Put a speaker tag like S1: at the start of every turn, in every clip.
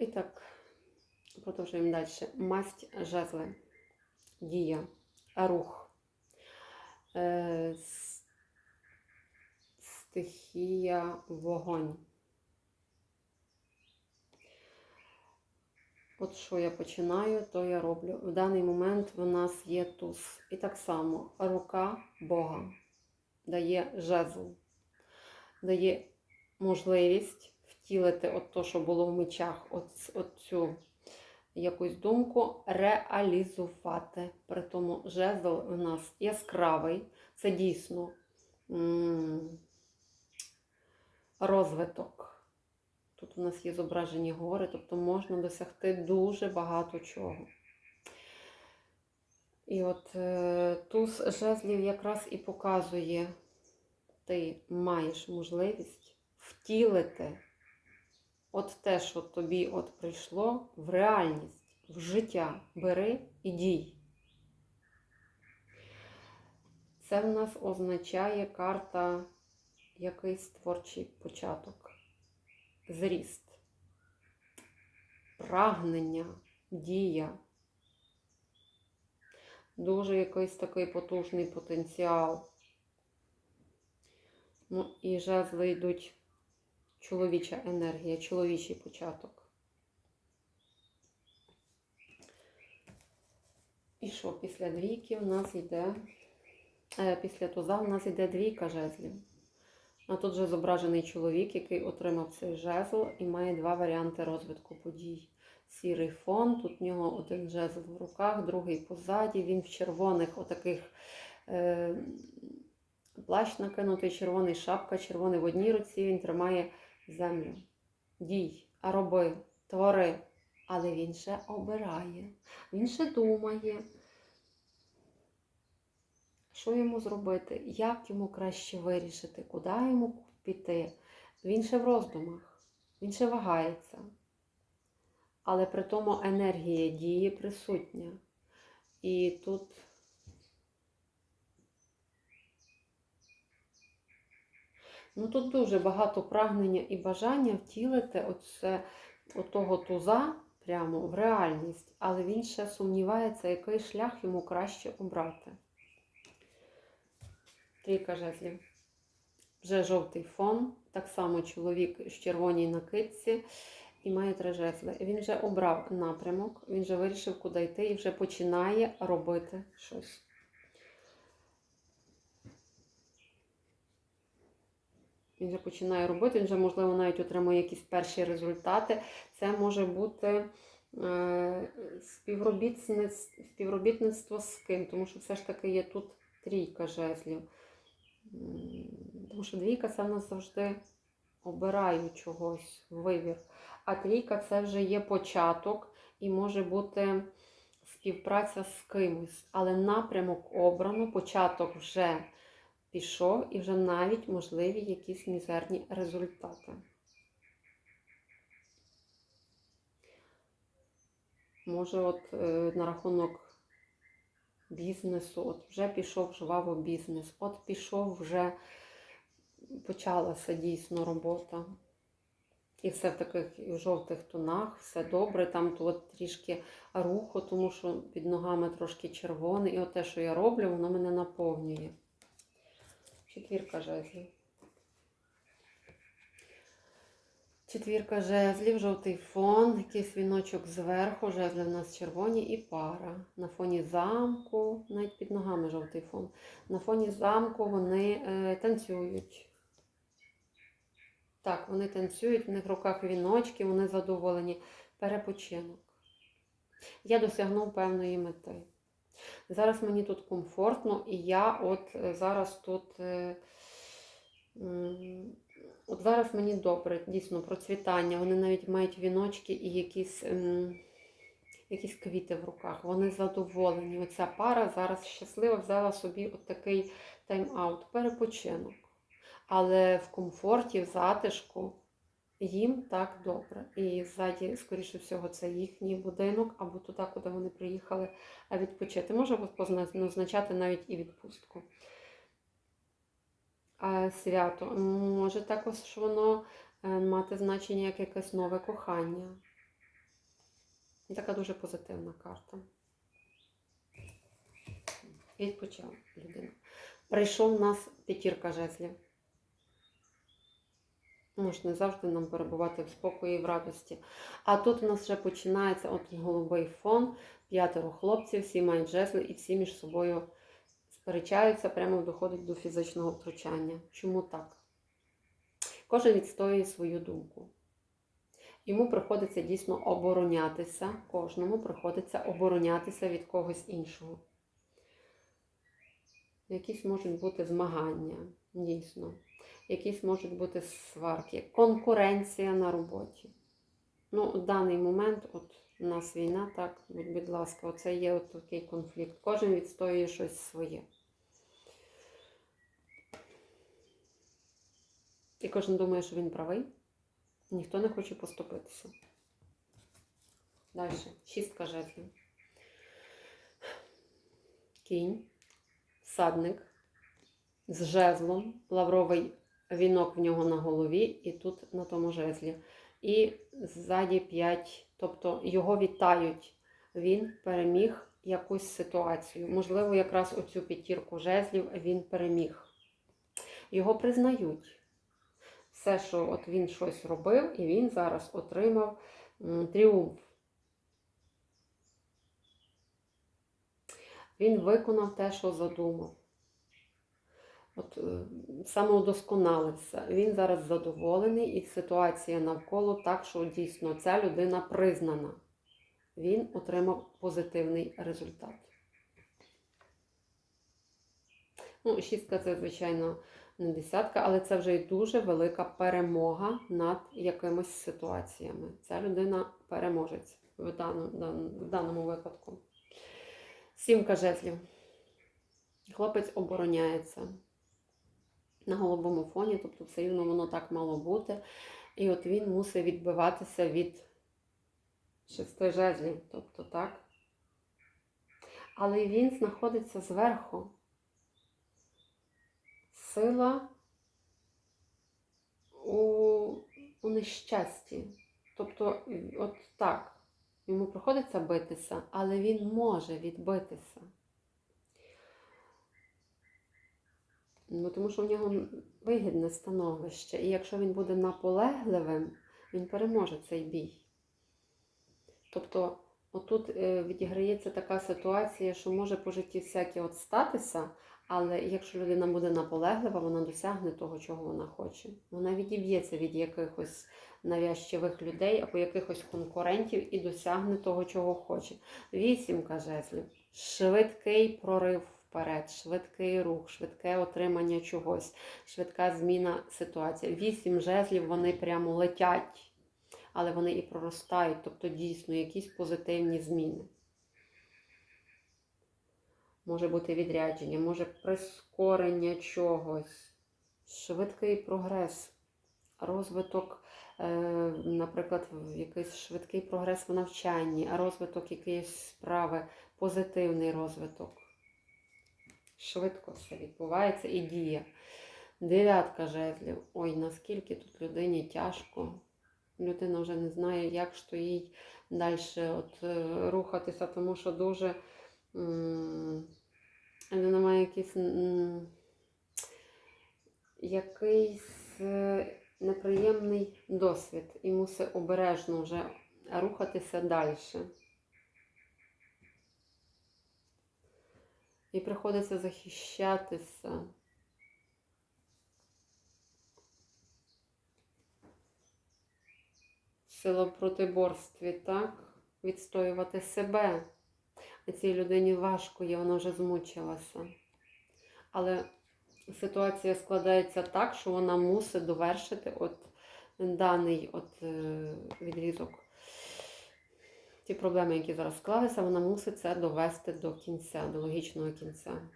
S1: І так, продовжуємо далі. Масть жезли. Дія. Рух. Е, с- стихія вогонь. От що я починаю, то я роблю. В даний момент в нас є туз. І так само рука Бога дає жезл, дає можливість втілити от то, що було в мечах, от, от цю якусь думку, реалізувати. При тому жезл у нас яскравий, це дійсно розвиток. Тут у нас є зображені гори, тобто можна досягти дуже багато чого. І от е, туз жезлів якраз і показує, ти маєш можливість втілити от те, що тобі от прийшло в реальність, в життя. Бери і дій. Це в нас означає карта якийсь творчий початок, зріст, прагнення, дія. Дуже якийсь такий потужний потенціал. Ну і жезли йдуть чоловіча енергія, чоловічий початок. І що після двійки в нас йде, е, після туза в нас йде двійка жезлів. А тут вже зображений чоловік, який отримав цей жезл і має два варіанти розвитку подій. Сірий фон, тут в нього один жезл в руках, другий позаді. Він в червоних отаких е, плащ накинутий, червоний шапка, червоний в одній руці, він тримає землю. Дій, роби, твори. Але він ще обирає, він ще думає, що йому зробити, як йому краще вирішити, куди йому піти. Він ще в роздумах, він ще вагається. Але при тому енергія дії присутня. І тут Ну тут дуже багато прагнення і бажання втілити оце, отого туза прямо в реальність, але він ще сумнівається, який шлях йому краще обрати. Трійка жезлів. Вже жовтий фон, так само чоловік в червоній накидці і має три жезли. Він вже обрав напрямок, він вже вирішив, куди йти, і вже починає робити щось. Він вже починає робити, він вже, можливо, навіть отримує якісь перші результати. Це може бути е, співробітництво, з ким, тому що все ж таки є тут трійка жезлів. Тому що двійка це в нас завжди обираю чогось, вибір. А трійка це вже є початок і може бути співпраця з кимось. Але напрямок обрано, початок вже пішов і вже навіть можливі якісь мізерні результати. Може, от е, на рахунок бізнесу, от вже пішов жваво бізнес, от пішов вже почалася дійсно робота. І все в таких жовтих тонах, все добре. Там тут трішки руху, тому що під ногами трошки червоне. І от те, що я роблю, воно мене наповнює. Четвірка жезлів. Четвірка жезлів, жовтий фон, якийсь віночок зверху, жезли в нас червоні і пара. На фоні замку, навіть під ногами жовтий фон. На фоні замку вони е, танцюють. Так, вони танцюють, в них в руках віночки, вони задоволені. Перепочинок. Я досягнув певної мети. Зараз мені тут комфортно, і я от е, зараз тут. е, От зараз мені добре, дійсно процвітання. Вони навіть мають віночки і якісь, ем, якісь квіти в руках. Вони задоволені. Оця пара зараз щаслива взяла собі от такий тайм-аут, перепочинок. Але в комфорті, в затишку їм так добре. І ззаді, скоріше всього, це їхній будинок або туди, куди вони приїхали а відпочити. Може позна- означати навіть і відпустку. А свято може також воно е, мати значення як якесь нове кохання. Така дуже позитивна карта. Відпочила людина. Прийшов у нас п'ятірка жезлів. Ну ж не завжди нам перебувати в спокої і в радості. А тут у нас вже починається от голубий фон, п'ятеро хлопців, всі мають жезли і всі між собою сперечаються, прямо доходить до фізичного втручання. Чому так? Кожен відстоює свою думку. Йому приходиться дійсно оборонятися, кожному приходиться оборонятися від когось іншого. Якісь можуть бути змагання, дійсно. Якісь можуть бути сварки, конкуренція на роботі. Ну, в даний момент, от у нас війна, так, будь, будь ласка, оце є от такий конфлікт. Кожен відстоює щось своє. І кожен думає, що він правий. Ніхто не хоче поступитися. Далі. Шістка жезлів. Кінь, всадник з жезлом, лавровий вінок в нього на голові, і тут на тому жезлі. І ззаді п'ять, тобто його вітають. Він переміг якусь ситуацію. Можливо, якраз оцю п'ятірку жезлів він переміг. Його признають. Все, що от він щось робив, і він зараз отримав тріумф. Він виконав те, що задумав. От е, самоудосконалився. Він зараз задоволений, і ситуація навколо так, що дійсно ця людина признана. Він отримав позитивний результат. Ну, шістка це, звичайно, не десятка, але це вже й дуже велика перемога над якимись ситуаціями. Ця людина переможець в даному, в даному випадку. Сімка жезлів. Хлопець обороняється на голубому фоні, тобто все рівно воно так мало бути. І от він мусить відбиватися від шести жезлів, тобто так. Але він знаходиться зверху. Сила у, у нещасті. Тобто, от так, йому приходиться битися, але він може відбитися. Ну, тому що в нього вигідне становище. І якщо він буде наполегливим, він переможе цей бій. Тобто, отут е, відіграється така ситуація, що може по житті всяке от статися, але якщо людина буде наполеглива, вона досягне того, чого вона хоче. Вона відіб'ється від якихось навязчивих людей або якихось конкурентів і досягне того, чого хоче. Вісімка жезлів. Швидкий прорив вперед, швидкий рух, швидке отримання чогось, швидка зміна ситуації. Вісім жезлів вони прямо летять, але вони і проростають, тобто дійсно якісь позитивні зміни. Може бути відрядження, може прискорення чогось, швидкий прогрес, розвиток, е, наприклад, якийсь швидкий прогрес в навчанні, розвиток якоїсь справи, позитивний розвиток. Швидко все відбувається і діє. Дев'ятка жезлів. Ой, наскільки тут людині тяжко. Людина вже не знає, як то їй далі от, е, рухатися, тому що дуже м, має якийсь, якийсь е, неприємний досвід і мусить обережно вже рухатися далі. І приходиться захищатися. Сила протиборстві, так? Відстоювати себе. А цій людині важко є, вона вже змучилася. Але ситуація складається так, що вона мусить довершити от даний от, е, відрізок. Ті проблеми, які зараз склалися, вона мусить це довести до кінця, до логічного кінця.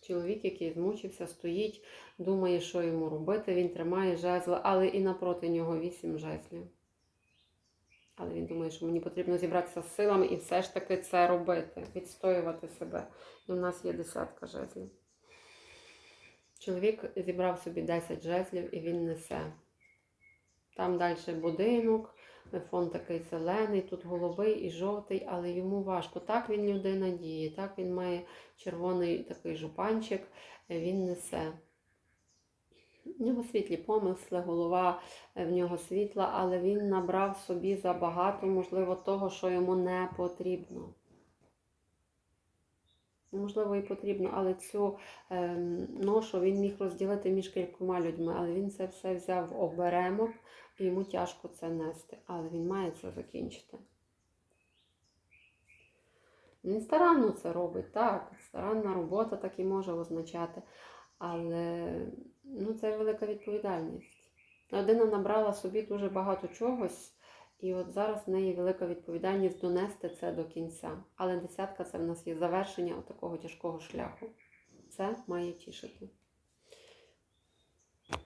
S1: Чоловік, який змучився, стоїть, думає, що йому робити, він тримає жезли, але і напроти нього вісім жезлів. Але він думає, що мені потрібно зібратися з силами і все ж таки це робити, відстоювати себе. І в нас є десятка жезлів. Чоловік зібрав собі 10 жезлів і він несе. Там далі будинок, Фон такий зелений, тут голубий і жовтий, але йому важко. Так він людина діє, так він має червоний такий жупанчик, е, він несе. В нього світлі помисли, голова е, в нього світла, але він набрав собі забагато, можливо, того, що йому не потрібно. Можливо, і потрібно, але цю ем, ношу він міг розділити між кількома людьми, але він це все взяв в оберемок, йому тяжко це нести, але він має це закінчити. Він старанно це робить, так. Старанна робота так і може означати. Але ну, це велика відповідальність. Людина набрала собі дуже багато чогось, і от зараз в неї велика відповідальність донести це до кінця. Але десятка це в нас є завершення такого тяжкого шляху. Це має тішити.